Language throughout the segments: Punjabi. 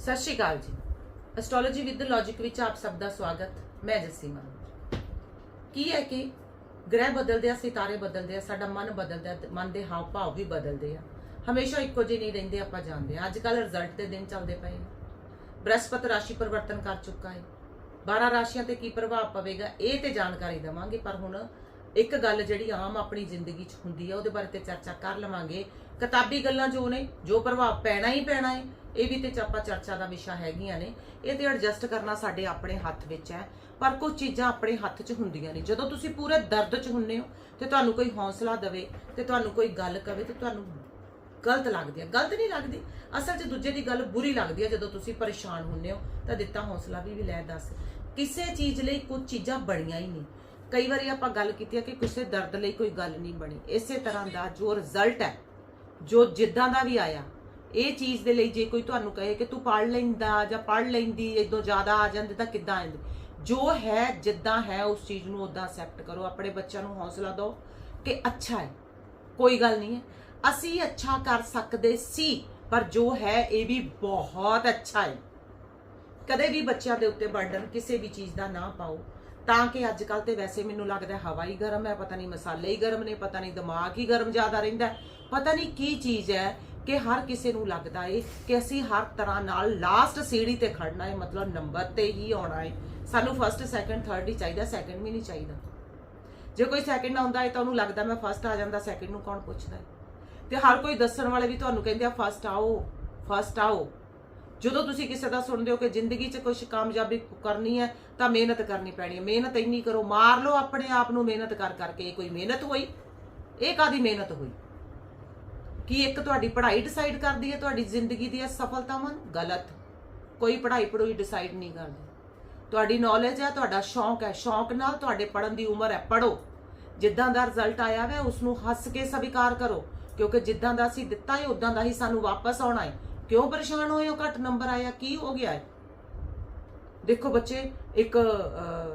ਸਤਿ ਸ਼੍ਰੀ ਅਕਾਲ ਜੀ। ਐਸਟ੍ਰੋਲੋਜੀ ਵਿਦ ਲੌਜੀਕ ਵਿੱਚ ਆਪ ਸਭ ਦਾ ਸਵਾਗਤ। ਮੈਂ ਜੱਸੀ ਮਾਨ ਕੀ ਹੈ ਕਿ ਗ੍ਰਹਿ ਬਦਲਦੇ ਆ, ਸਿਤਾਰੇ ਬਦਲਦੇ ਆ, ਸਾਡਾ ਮਨ ਬਦਲਦਾ, ਮਨ ਦੇ ਹਾਵ ਭਾਵ ਵੀ ਬਦਲਦੇ ਆ। ਹਮੇਸ਼ਾ ਇੱਕੋ ਜਿਹੇ ਨਹੀਂ ਰਹਿੰਦੇ ਆਪਾਂ ਜਾਣਦੇ ਆ। ਅੱਜ ਕੱਲ ਰਿਜ਼ਲਟ ਦੇ ਦਿਨ ਚੱਲਦੇ ਪਏ ਨੇ। ਬ੍ਰਹਸਪਤ ਰਾਸ਼ੀ ਪਰਿਵਰਤਨ ਕਰ ਚੁੱਕਾ ਹੈ। 12 ਰਾਸ਼ੀਆਂ ਤੇ ਕੀ ਪ੍ਰਭਾਵ ਪਵੇਗਾ, ਇਹ ਤੇ ਜਾਣਕਾਰੀ ਦਵਾਂਗੇ, ਪਰ ਹੁਣ ਇੱਕ ਗੱਲ ਜਿਹੜੀ ਆਮ ਆਪਣੀ ਜ਼ਿੰਦਗੀ 'ਚ ਹੁੰਦੀ ਆ, ਉਹਦੇ ਬਾਰੇ ਤੇ ਚਰਚਾ ਕਰ ਲਵਾਂਗੇ। ਕਿਤਾਬੀ ਗੱਲਾਂ ਜੋ ਨੇ, ਜੋ ਪ੍ਰਭਾਵ ਪੈਣਾ ਹੀ ਪੈਣਾ ਹੈ ਇਹ ਵੀ ਤੇ ਆਪਾਂ ਚਰਚਾ ਦਾ ਵਿਸ਼ਾ ਹੈਗੀਆਂ ਨੇ। ਇਹ ਤੇ ਐਡਜਸਟ ਕਰਨਾ ਸਾਡੇ ਆਪਣੇ ਹੱਥ ਵਿੱਚ ਹੈ। ਪਰ ਕੁਝ ਚੀਜ਼ਾਂ ਆਪਣੇ ਹੱਥ 'ਚ ਹੁੰਦੀਆਂ ਨੇ। ਜਦੋਂ ਤੁਸੀਂ ਪੂਰੇ ਦਰਦ 'ਚ ਹੁੰਨੇ ਹੋ, ਤੇ ਤੁਹਾਨੂੰ ਕੋਈ ਹੌਸਲਾ ਦੇਵੇ, ਤੇ ਤੁਹਾਨੂੰ ਕੋਈ ਗੱਲ ਕਵੇ, ਤੇ ਤੁਹਾਨੂੰ ਗਲਤ ਲੱਗਦੀ ਹੈ। ਗਲਤ ਨਹੀਂ ਲੱਗਦੀ। ਅਸਲ 'ਚ ਦੂਜੇ ਦੀ ਗੱਲ ਬੁਰੀ ਲੱਗਦੀ ਹੈ। ਜਦੋਂ ਤੁਸੀਂ ਪਰੇਸ਼ਾਨ ਹੁੰਨੇ ਹੋ, ਤਾਂ ਦਿੱਤਾ ਹੌਸਲਾ ਵੀ ਵੀ ਲੈ ਦੱਸ। ਕਿਸੇ ਚੀਜ਼ ਲਈ ਕੁਝ ਚੀਜ਼ਾਂ ਬਣੀਆਂ ਹੀ ਨਹੀਂ। ਕਈ ਵਾਰੀ ਆਪਾਂ ਗੱਲ ਕੀਤੀ ਹੈ ਕਿ ਕਿਸੇ ਦਰਦ ਲਈ ਕੋਈ ਗੱਲ ਨਹੀਂ ਬਣੀ। ਇਸੇ ਤਰ੍ਹਾਂ ਦਾ ਜੋ ਰਿਜ਼ਲਟ ਹੈ, ਜੋ ਜਿੱਦਾਂ ਦਾ ਵੀ ਆਇਆ ਇਹ ਚੀਜ਼ ਦੇ ਲਈ ਜੇ ਕੋਈ ਤੁਹਾਨੂੰ ਕਹੇ ਕਿ ਤੂੰ ਪੜ ਲੈਂਦਾ ਜਾਂ ਪੜ ਲੈਂਦੀ, ਇਦੋਂ ਜ਼ਿਆਦਾ ਆ ਜਾਂਦੇ ਤਾਂ ਕਿੱਦਾਂ ਆਂਦੇ ਜੋ ਹੈ, ਜਿੱਦਾਂ ਹੈ, ਉਸ ਚੀਜ਼ ਨੂੰ ਉਦਾਂ ਅਸੈਪਟ ਕਰੋ, ਆਪਣੇ ਬੱਚਿਆਂ ਨੂੰ ਹੌਸਲਾ ਦਿਓ ਕਿ ਅੱਛਾ ਹੈ, ਕੋਈ ਗੱਲ ਨਹੀਂ ਹੈ। ਅਸੀਂ ਅੱਛਾ ਕਰ ਸਕਦੇ ਸੀ, ਪਰ ਜੋ ਹੈ, ਇਹ ਵੀ ਬਹੁਤ ਅੱਛਾ ਹੈ। ਕਦੇ ਵੀ ਬੱਚਿਆਂ ਦੇ ਉੱਤੇ ਬਰਡਨ ਕਿਸੇ ਵੀ ਚੀਜ਼ ਦਾ ਨਾ ਪਾਓ, ਤਾਂ ਕਿ ਅੱਜ ਕੱਲ ਤੇ ਵੈਸੇ ਮੈਨੂੰ ਲੱਗਦਾ ਹਵਾ ਹੀ ਗਰਮ ਹੈ, ਪਤਾ ਨਹੀਂ ਮਸਾਲੇ ਹੀ ਗਰਮ ਨੇ, ਪਤਾ ਨਹੀਂ ਦਿਮਾਗ ਹੀ ਗਰਮ ਜ਼ਿਆਦਾ ਰਹਿੰਦਾ ਪਤਾ ਨਹੀਂ ਕੀ ਚੀਜ਼ ਹੈ। ਕਿ ਹਰ ਕਿਸੇ ਨੂੰ ਲੱਗਦਾ ਏ ਕਿ ਅਸੀਂ ਹਰ ਤਰ੍ਹਾਂ ਨਾਲ ਲਾਸਟ ਸੀੜੀ ਤੇ ਖੜਨਾ ਹੈ ਮਤਲਬ ਨੰਬਰ ਤੇ ਹੀ ਆਉਣਾ ਹੈ ਸਾਨੂੰ ਫਸਟ ਸੈਕੰਡ ਥਰਡ ਹੀ ਚਾਹੀਦਾ ਸੈਕੰਡ ਵੀ ਨਹੀਂ ਚਾਹੀਦਾ। ਜੇ ਕੋਈ ਸੈਕੰਡ ਆਉਂਦਾ ਹੈ ਤਾਂ ਉਹਨੂੰ ਲੱਗਦਾ ਮੈਂ ਫਸਟ ਆ ਜਾਂਦਾ ਸੈਕੰਡ ਨੂੰ ਕੌਣ ਪੁੱਛਦਾ ਹੈ ਤੇ ਹਰ ਕੋਈ ਦੱਸਣ ਵਾਲੇ ਵੀ ਤੁਹਾਨੂੰ ਕਹਿੰਦੇ ਆ ਫਸਟ ਆਓ ਫਸਟ ਆਓ। ਜਦੋਂ ਤੁਸੀਂ ਕਿਸੇ ਦਾ ਸੁਣਦੇ ਹੋ ਕਿ ਜ਼ਿੰਦਗੀ 'ਚ ਕੁਝ ਕਾਮਯਾਬੀ ਕਰਨੀ ਹੈ ਤਾਂ ਮਿਹਨਤ ਕਰਨੀ ਪੈਣੀ ਹੈ ਮਿਹਨਤ ਇੰਨੀ ਕਰੋ, ਮਾਰ ਲਓ ਆਪਣੇ ਆਪ ਨੂੰ ਮਿਹਨਤ ਕਰ ਕਰਕੇ। ਇਹ ਕੋਈ ਮਿਹਨਤ ਹੋਈ? ਇਹ ਕਾਦੀ ਮਿਹਨਤ ਹੋਈ? ਕੀ ਇੱਕ ਤੁਹਾਡੀ ਪੜ੍ਹਾਈ ਡਿਸਾਈਡ ਕਰਦੀ ਹੈ, ਤੁਹਾਡੀ ਜ਼ਿੰਦਗੀ ਦੀਆਂ ਸਫਲਤਾਵਾਂ ਨੂੰ? ਗਲਤ। ਕੋਈ ਪੜ੍ਹਾਈ ਪੜੂਈ ਡਿਸਾਈਡ ਨਹੀਂ ਕਰਦੀ। ਤੁਹਾਡੀ ਨੌਲੇਜ ਹੈ, ਤੁਹਾਡਾ ਸ਼ੌਂਕ ਹੈ। ਸ਼ੌਂਕ ਨਾਲ ਤੁਹਾਡੇ ਪੜਨ ਦੀ ਉਮਰ ਹੈ। ਪੜੋ ਜਿੱਦਾਂ ਦਾ ਰਿਜ਼ਲਟ ਆਇਆ ਹੈ ਉਸ ਨੂੰ ਹੱਸ ਕੇ ਸਵੀਕਾਰ ਕਰੋ। ਕਿਉਂਕਿ ਜਿੱਦਾਂ ਦਾ ਅਸੀਂ ਦਿੱਤਾ ਹੈ ਉਦਾਂ ਦਾ ਹੀ ਸਾਨੂੰ ਵਾਪਸ ਆਉਣਾ ਹੈ ਕਿਉਂ ਪਰੇਸ਼ਾਨ ਹੋਏ ਹੋ? ਘੱਟ ਨੰਬਰ ਆਇਆ। ਕੀ ਹੋ ਗਿਆ ਹੈ ਦੇਖੋ ਬੱਚੇ, ਇੱਕ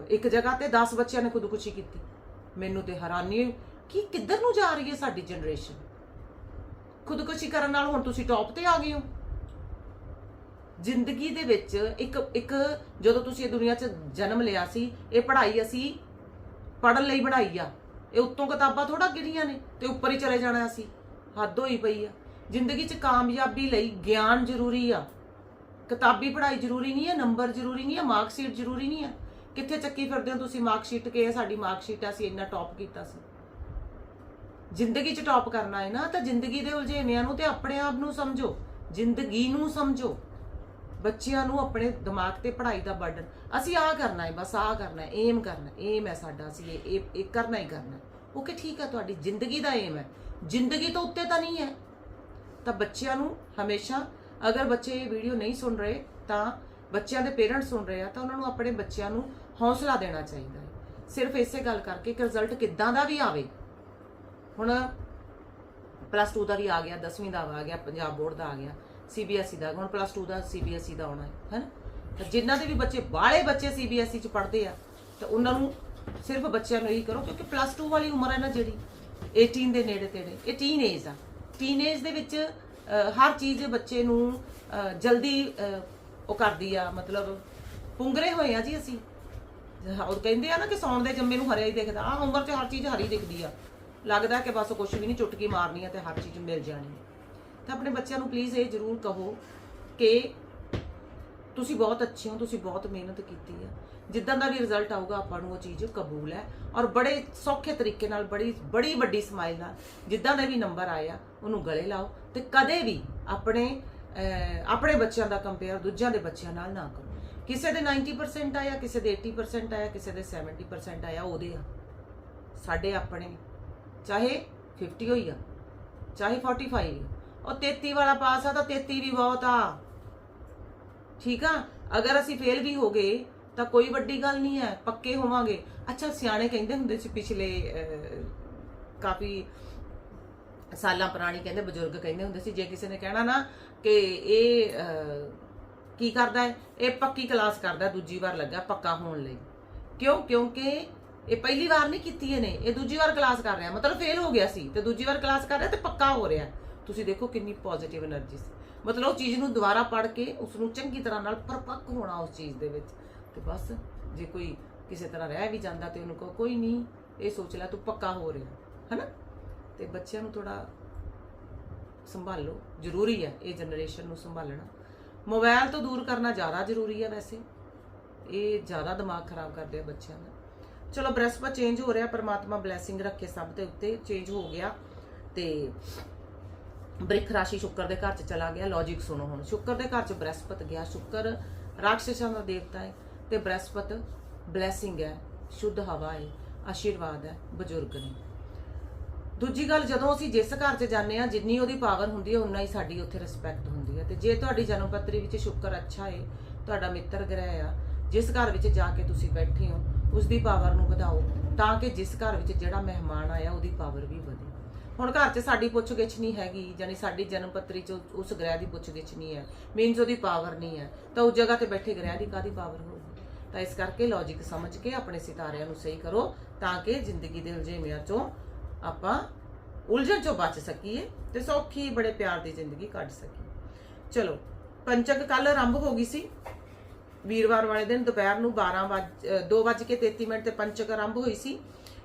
ਇੱਕ ਜਗ੍ਹਾ ਤੇ 10 ਬੱਚਿਆਂ ਨੇ ਖੁਦਕੁਸ਼ੀ ਕੀਤੀ। ਮੈਨੂੰ ਤੇ ਹੈਰਾਨੀ ਹੋਈ। ਕਿ ਕਿੱਧਰ ਨੂੰ ਜਾ ਰਹੀ ਹੈ ਸਾਡੀ ਜਨਰੇਸ਼ਨ ਖੁਦਕੁਸ਼ੀ ਕਰਨ ਨਾਲ ਹੁਣ ਤੁਸੀਂ ਟੌਪ ਤੇ ਆ ਗਏ ਹੋ। ਜ਼ਿੰਦਗੀ ਦੇ ਵਿੱਚ ਇੱਕ ਇੱਕ ਜਦੋਂ ਤੁਸੀਂ ਇਹ ਦੁਨੀਆ 'ਚ ਜਨਮ ਲਿਆ ਸੀ ਇਹ ਪੜ੍ਹਾਈ ਅਸੀਂ ਪੜਨ ਲਈ ਬਣਾਈ ਆ। ਇਹ ਉੱਤੋਂ ਕਿਤਾਬਾਂ ਥੋੜਾ ਗਿਰੀਆਂ ਨੇ ਤੇ ਉੱਪਰ ਹੀ ਚਲੇ ਜਾਣਾ ਅਸੀਂ। ਹੱਦ ਹੋਈ ਪਈ ਆ। ਜ਼ਿੰਦਗੀ 'ਚ ਕਾਮਯਾਬੀ ਲਈ ਗਿਆਨ ਜ਼ਰੂਰੀ ਆ। ਕਿਤਾਬੀ ਪੜ੍ਹਾਈ ਜ਼ਰੂਰੀ ਨਹੀਂ ਹੈ ਨੰਬਰ ਜ਼ਰੂਰੀ ਨਹੀਂ ਹੈ ਮਾਰਕਸ਼ੀਟ ਜ਼ਰੂਰੀ ਨਹੀਂ ਹੈ ਕਿੱਥੇ ਚੱਕੀ ਫਿਰਦੇ ਹੋ ਤੁਸੀਂ ਮਾਰਕਸ਼ੀਟ ਕੇ ਸਾਡੀ ਮਾਰਕਸ਼ੀਟ ਆ, ਅਸੀਂ ਇੰਨਾ ਟੌਪ ਕੀਤਾ ਸੀ। ਜ਼ਿੰਦਗੀ 'ਚ ਟੌਪ ਕਰਨਾ ਹੈ ਨਾ, ਤਾਂ ਜ਼ਿੰਦਗੀ ਦੇ ਉਲਝੇਵਿਆਂ ਨੂੰ ਤੇ ਆਪਣੇ ਆਪ ਨੂੰ ਸਮਝੋ। ਜ਼ਿੰਦਗੀ ਨੂੰ ਸਮਝੋ। ਬੱਚਿਆਂ ਨੂੰ ਆਪਣੇ ਦਿਮਾਗ ਤੇ ਪੜ੍ਹਾਈ ਦਾ ਬਰਡਨ ਅਸੀਂ ਆ ਕਰਨਾ ਹੈ, ਬਸ ਆ ਕਰਨਾ ਹੈ ਏਮ ਕਰਨਾ ਏਮ ਹੈ ਸਾਡਾ, ਅਸੀਂ ਇਹ, ਇਹ- ਇਹ ਕਰਨਾ ਹੀ ਕਰਨਾ ਓਕੇ ਠੀਕ ਹੈ ਤੁਹਾਡੀ, ਜ਼ਿੰਦਗੀ ਦਾ ਏਮ ਹੈ। ਜ਼ਿੰਦਗੀ ਤੋਂ ਉੱਤੇ ਤਾਂ ਨਹੀਂ ਹੈ। ਤਾਂ ਬੱਚਿਆਂ ਨੂੰ ਹਮੇਸ਼ਾ, ਅਗਰ ਬੱਚੇ ਇਹ ਵੀਡੀਓ ਨਹੀਂ ਸੁਣ ਰਹੇ, ਤਾਂ ਬੱਚਿਆਂ ਦੇ ਪੇਰੈਂਟਸ ਸੁਣ ਰਹੇ ਆ, ਤਾਂ ਉਹਨਾਂ ਨੂੰ ਆਪਣੇ ਬੱਚਿਆਂ ਨੂੰ ਹੌਸਲਾ ਦੇਣਾ ਚਾਹੀਦਾ ਹੈ। ਸਿਰਫ ਇਸੇ ਗੱਲ ਕਰਕੇ ਕਿ ਰਿਜ਼ਲਟ ਕਿੱਦਾਂ ਦਾ ਵੀ ਆਵੇ। ਹੁਣ ਪਲੱਸ 2 ਦਾ ਵੀ ਆ ਗਿਆ 10ਵੀਂ ਦਾ ਆ ਗਿਆ, ਪੰਜਾਬ ਬੋਰਡ ਦਾ ਆ ਗਿਆ ਸੀਬੀਐਸਈ ਦਾ ਹੁਣ ਪਲੱਸ 2 ਦਾ ਸੀਬੀਐਸਈ ਦਾ ਆਉਣਾ ਹੈ, ਹੈਨਾ? ਤਾਂ ਜਿਨ੍ਹਾਂ ਦੇ ਵੀ ਬੱਚੇ, ਬਾਹਲੇ ਬੱਚੇ ਸੀਬੀਐਸਈ ਚ ਪੜ੍ਹਦੇ ਆ, ਤਾਂ ਉਹਨਾਂ ਨੂੰ ਸਿਰਫ ਬੱਚਿਆਂ ਨੂੰ ਇਹੀ ਕਰੋ, ਕਿਉਂਕਿ ਪਲੱਸ 2 ਵਾਲੀ ਉਮਰ ਹੈ ਨਾ ਜਿਹੜੀ 18 ਦੇ ਨੇੜੇ ਤੇੜੇ, ਇਹ ਟੀਨ ਏਜ ਆ। ਟੀਨ ਏਜ ਦੇ ਵਿੱਚ ਹਰ ਚੀਜ਼ ਬੱਚੇ ਨੂੰ ਜਲਦੀ ਉਹ ਕਰਦੀ ਆ, ਮਤਲਬ ਪੁੰਗਰੇ ਹੋਏ ਆ ਜੀ ਅਸੀਂ। ਉਹ ਕਹਿੰਦੇ ਆ ਨਾ ਕਿ ਸੌਣ ਦੇ ਜੰਮੇ ਨੂੰ ਹਰਿਆ ਹੀ ਦਿਖਦਾ ਆ ਉਮਰ 'ਚ ਹਰ ਚੀਜ਼ ਹਰੀ ਦਿਖਦੀ ਆ। ਲੱਗਦਾ ਕਿ ਬਸ ਕੁਝ ਵੀ ਨਹੀਂ, ਚੁਟਕੀ ਮਾਰਨੀ ਹੈ ਤੇ ਹਰ ਚੀਜ਼ ਮਿਲ ਜਾਣੀ ਹੈ ਤਾਂ ਆਪਣੇ ਬੱਚਿਆਂ ਨੂੰ ਪਲੀਜ਼ ਇਹ ਜ਼ਰੂਰ ਕਹੋ ਕਿ ਤੁਸੀਂ ਬਹੁਤ ਅੱਛੇ ਹੋ, ਤੁਸੀਂ ਬਹੁਤ ਮਿਹਨਤ ਕੀਤੀ ਆ। ਜਿੱਦਾਂ ਦਾ ਵੀ ਰਿਜ਼ਲਟ ਆਊਗਾ, ਆਪਾਂ ਨੂੰ ਉਹ ਚੀਜ਼ ਕਬੂਲ ਹੈ। ਔਰ ਬੜੇ ਸੌਖੇ ਤਰੀਕੇ ਨਾਲ, ਬੜੀ ਬੜੀ ਵੱਡੀ ਸਮਾਈਲ ਨਾਲ ਜਿੱਦਾਂ ਦੇ ਵੀ ਨੰਬਰ ਆਇਆ ਉਹਨੂੰ ਗਲੇ ਲਾਓ ਤੇ ਕਦੇ ਵੀ ਆਪਣੇ ਆਪਣੇ ਬੱਚਿਆਂ ਦਾ ਕੰਪੇਅਰ ਦੂਜਿਆਂ ਦੇ ਬੱਚਿਆਂ ਨਾਲ ਨਾ ਕਰੋ। ਕਿਸੇ ਦੇ 90% ਆਇਆ, ਕਿਸੇ ਦੇ 80% ਆਇਆ, ਕਿਸੇ ਦੇ 70% ਆਇਆ, ਉਹਦੇ ਆ। ਸਾਡੇ ਆਪਣੇ ਚਾਹੇ 50 ਹੋਈ ਆ, ਚਾਹੇ 45 ਆ। ਉਹ 33 ਵਾਲਾ ਪਾਸ ਆ ਤਾਂ 33 ਵੀ ਬਹੁਤ ਆ। ਠੀਕ ਆ? ਅਗਰ ਅਸੀਂ ਫੇਲ ਵੀ ਹੋ ਗਏ, ਤਾਂ ਕੋਈ ਵੱਡੀ ਗੱਲ ਨਹੀਂ ਹੈ, ਪੱਕੇ ਹੋਵਾਂਗੇ। ਅੱਛਾ, ਸਿਆਣੇ ਕਹਿੰਦੇ ਹੁੰਦੇ ਸੀ ਪਿਛਲੇ ਕਾਫੀ ਸਾਲਾਂ ਪੁਰਾਣੀ ਕਹਿੰਦੇ, ਬਜ਼ੁਰਗ ਕਹਿੰਦੇ ਹੁੰਦੇ ਸੀ, ਜੇ ਕਿਸੇ ਨੇ ਕਹਿਣਾ ਨਾ ਕਿ ਇਹ ਕੀ ਕਰਦਾ ਹੈ? ਇਹ ਪੱਕੀ ਕਲਾਸ ਕਰਦਾ, ਦੂਜੀ ਵਾਰ ਲੱਗਾ ਪੱਕਾ ਹੋਣ ਲਈ। ਕਿਉਂ? ਕਿਉਂਕਿ ਇਹ ਪਹਿਲੀ ਵਾਰ ਨਹੀਂ ਕੀਤੀ ਇਹਨੇ, ਇਹ ਦੂਜੀ ਵਾਰ ਕਲਾਸ ਕਰ ਰਿਹਾ, ਮਤਲਬ ਫੇਲ ਹੋ ਗਿਆ ਸੀ ਤੇ ਦੂਜੀ ਵਾਰ ਕਲਾਸ ਕਰ ਰਿਹਾ ਤੇ ਪੱਕਾ ਹੋ ਰਿਹਾ। ਤੁਸੀਂ ਦੇਖੋ ਕਿੰਨੀ ਪੋਜ਼ਿਟਿਵ એનર્ਜੀ ਸੀ। ਮਤਲਬ ਉਹ ਚੀਜ਼ ਨੂੰ ਦੁਬਾਰਾ ਪੜ੍ਹ ਕੇ ਉਸ ਨੂੰ ਚੰਗੀ ਤਰ੍ਹਾਂ ਨਾਲ ਪਰਪੱਕ ਹੋਣਾ ਉਸ ਚੀਜ਼ ਦੇ ਵਿੱਚ। ਤੇ ਬਸ, ਜੇ ਕੋਈ ਕਿਸੇ ਤਰ੍ਹਾਂ ਰਹਿ ਵੀ ਜਾਂਦਾ ਤੇ ਉਹਨੂੰ ਕਹੋ, ਕੋਈ ਨਹੀਂ, ਇਹ ਸੋਚ ਲੈ, ਤੂੰ ਪੱਕਾ ਹੋ ਰਿਹਾ। ਹੈਨਾ? ਤੇ ਬੱਚਿਆਂ ਨੂੰ ਥੋੜਾ ਸੰਭਾਲੋ, ਜ਼ਰੂਰੀ ਹੈ ਇਹ ਜਨਰੇਸ਼ਨ ਨੂੰ ਸੰਭਾਲਣਾ। ਮੋਬਾਈਲ ਤੋਂ ਦੂਰ ਕਰਨਾ ਜ਼ਿਆਦਾ ਜ਼ਰੂਰੀ ਹੈ ਵੈਸੇ। ਇਹ ਜ਼ਿਆਦਾ ਦਿਮਾਗ ਖਰਾਬ ਕਰਦੇ ਆ ਬੱਚਿਆਂ ਦਾ। ਚਲੋ ਬ੍ਰਹਸਪਤ ਚੇਂਜ ਹੋ ਰਿਹਾ, ਪਰਮਾਤਮਾ ਬਲੇਸਿੰਗ ਰੱਖੇ ਸਭ ਦੇ ਉੱਤੇ ਚੇਂਜ ਹੋ ਗਿਆ। ਤੇ ਬ੍ਰਿਖ ਰਾਸ਼ੀ ਸ਼ੁੱਕਰ ਦੇ ਘਰ ਚ ਚਲਾ ਗਿਆ। ਲੌਜੀਕ ਸੁਣੋ ਹੁਣ। ਸ਼ੁੱਕਰ ਦੇ ਘਰ ਚ ਬ੍ਰਹਸਪਤ ਗਿਆ। ਸ਼ੁੱਕਰ ਰਾਖਸ਼ਾਂ ਦਾ ਦੇਵਤਾ ਹੈ ਤੇ ਬ੍ਰਹਸਪਤ ਬਲੇਸਿੰਗ ਹੈ। ਸ਼ੁੱਧ ਹਵਾ ਹੈ ਆਸ਼ੀਰਵਾਦ ਹੈ। ਬਜ਼ੁਰਗ ਨੇ। ਦੂਜੀ ਗੱਲ, ਜਦੋਂ ਅਸੀਂ ਜਿਸ ਘਰ 'ਚ ਜਾਂਦੇ ਆ ਜਿੰਨੀ ਉਹਦੀ ਪਾਵਰ ਹੁੰਦੀ ਹੈ ਉਨਾ ਹੀ ਸਾਡੀ ਉੱਥੇ ਰਿਸਪੈਕਟ ਹੁੰਦੀ ਹੈ। ਤੇ ਜੇ ਤੁਹਾਡੀ ਜਨਮ ਪੱਤਰੀ ਵਿੱਚ ਸ਼ੁੱਕਰ ਅੱਛਾ ਹੈ ਤੁਹਾਡਾ ਮਿੱਤਰ ਗ੍ਰਹਿ ਆ, ਜਿਸ ਘਰ ਵਿੱਚ ਜਾ ਕੇ ਤੁਸੀਂ ਬੈਠੇ ਹੋ ਉਸ ਦੀ ਪਾਵਰ ਨੂੰ ਵਧਾਓ, ਤਾਂ ਕਿ ਜਿਸ ਘਰ ਵਿੱਚ ਜਿਹੜਾ ਮਹਿਮਾਨ ਆਇਆ, ਉਹਦੀ ਪਾਵਰ ਵੀ ਵਧੇ। ਹੁਣ ਘਰ 'ਚ ਸਾਡੀ ਪੁੱਛਗਿੱਛ ਨਹੀਂ ਹੈਗੀ ਯਾਨੀ ਸਾਡੀ ਜਨਮ ਪੱਤਰੀ 'ਚ ਉਸ ਗ੍ਰਹਿ ਦੀ ਪੁੱਛਗਿੱਛ ਨਹੀਂ ਹੈ। ਮੀਨਸ ਉਹਦੀ ਪਾਵਰ ਨਹੀਂ ਹੈ। ਤਾਂ ਉਸ ਜਗ੍ਹਾ ਤੇ ਬੈਠੇ ਗ੍ਰਹਿ ਦੀ ਕਾਦੀ ਪਾਵਰ ਹੋਊਗੀ? ਤਾਂ ਇਸ ਕਰਕੇ ਲੌਜੀਕ ਸਮਝ ਕੇ ਆਪਣੇ ਸਿਤਾਰਿਆਂ ਨੂੰ ਸਹੀ ਕਰੋ, ਤਾਂ ਕਿ ਜ਼ਿੰਦਗੀ ਦੇ ਉਲਝੇਵਿਆਂ 'ਚੋਂ ਆਪਾਂ ਉਲਝਣ ਚੋਂ ਬਚ ਸਕੀਏ ਤੇ ਸੌਖੀ ਬੜੇ ਪਿਆਰ ਦੀ ਜ਼ਿੰਦਗੀ ਕੱਢ ਸਕੀਏ। ਚਲੋ, ਪੰਚਕ ਕੱਲ ਆਰੰਭ ਹੋ ਗਈ ਸੀ। ਵੀਰਵਾਰ ਵਾਲੇ ਦਿਨ ਦੁਪਹਿਰ ਨੂੰ 12 ਵਜ 2:33 ਮਿੰਟ ਤੇ ਪੰਚਕ ਆਰੰਭ ਹੋਈ ਸੀ।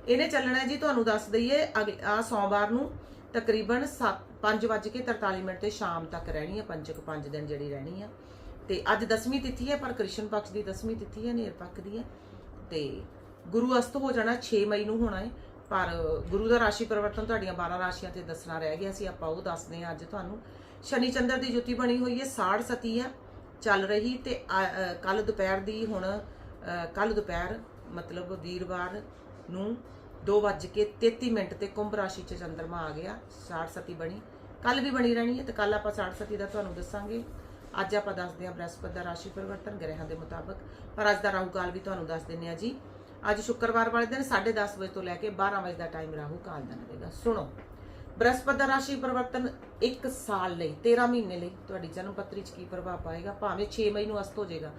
ਇਹਨੇ ਚੱਲਣਾ ਜੀ, ਤੁਹਾਨੂੰ ਦੱਸ ਦਈਏ ਆ ਸੋਮਵਾਰ ਨੂੰ ਤਕਰੀਬਨ 5:43 ਮਿੰਟ ਤੇ ਸ਼ਾਮ ਤੱਕ ਰਹਿਣੀ ਹੈ ਪੰਚਕ 5 ਦਿਨ ਜਿਹੜੀ ਰਹਿਣੀ ਆ। ਤੇ ਅੱਜ 10ਵੀਂ ਤਿਥੀ ਹੈ, ਪਰ ਕ੍ਰਿਸ਼ਨ ਪਕਸ਼ ਦੀ 10ਵੀਂ ਤਿਥੀ ਹੈ, ਨੇਰ ਪੱਖ ਦੀ ਹੈ। ਤੇ ਗੁਰੂ ਅਸਤ ਹੋ ਜਾਣਾ 6 ਮਈ ਨੂੰ ਹੋਣਾ ਹੈ ਪਰ ਗੁਰੂ ਦਾ ਰਾਸ਼ੀ ਪਰਿਵਰਤਨ ਤੁਹਾਡੀਆਂ 12 ਰਾਸ਼ੀਆਂ ਤੇ ਦੱਸਣਾ ਰਹਿ ਗਿਆ ਸੀ, ਆਪਾਂ ਉਹ ਦੱਸਦੇ ਹਾਂ ਅੱਜ ਤੁਹਾਨੂੰ। ਸ਼ਨੀ ਚੰਦਰ ਦੀ ਜੁਤੀ ਬਣੀ ਹੋਈ ਹੈ, ਸਾੜ ਸਤੀ ਹੈ। ਚੱਲ ਰਹੀ ਤੇ ਕੱਲ ਦੁਪਹਿਰ ਦੀ ਹੁਣ ਕੱਲ ਦੁਪਹਿਰ, ਮਤਲਬ ਵੀਰਵਾਰ ਨੂੰ 2:33 ਮਿੰਟ ਤੇ ਕੁੰਭ ਰਾਸ਼ੀ ਚ ਚੰਦਰਮਾ ਆ ਗਿਆ ਸਾੜ ਸਤੀ ਬਣੀ। ਕੱਲ ਵੀ ਬਣੀ ਰਹਿਣੀ ਹੈ ਤੇ ਕੱਲ ਆਪਾਂ ਸਾੜ ਸਤੀ ਦਾ ਤੁਹਾਨੂੰ ਦੱਸਾਂਗੇ। ਅੱਜ ਆਪਾਂ ਦੱਸਦੇ ਹਾਂ ਬ੍ਰਹਸਪਤ ਦਾ ਰਾਸ਼ੀ ਪਰਿਵਰਤਨ ਗ੍ਰਹਿਾਂ ਦੇ ਮੁਤਾਬਕ। ਪਰ ਅੱਜ ਦਾ ਰਾਹੂ ਕਾਲ ਵੀ ਤੁਹਾਨੂੰ ਦੱਸ ਦਿੰਨੇ ਆ ਜੀ। ਅੱਜ ਸ਼ੁੱਕਰਵਾਰ ਵਾਲੇ ਦਿਨ 10:30 ਵਜੇ ਤੋਂ ਲੈ ਕੇ 12 ਵਜੇ ਦਾ ਟਾਈਮ ਰਾਹੂ ਕਾਲ ਦਾ ਰਹੇਗਾ ਸੁਣੋ। ਬ੍ਰਹਸਪਤ ਦਾ ਰਾਸ਼ੀ ਪਰਿਵਰਤਨ 1 ਸਾਲ ਲਈ 13 ਮਹੀਨੇ ਲਈ ਤੁਹਾਡੀ ਜਨਮ ਪੱਤਰੀ 'ਚ ਕੀ ਪ੍ਰਭਾਵ ਪਾਏਗਾ? ਭਾਵੇਂ 6 ਮਈ ਨੂੰ ਅਸਤ ਹੋ ਜਾਏਗਾ।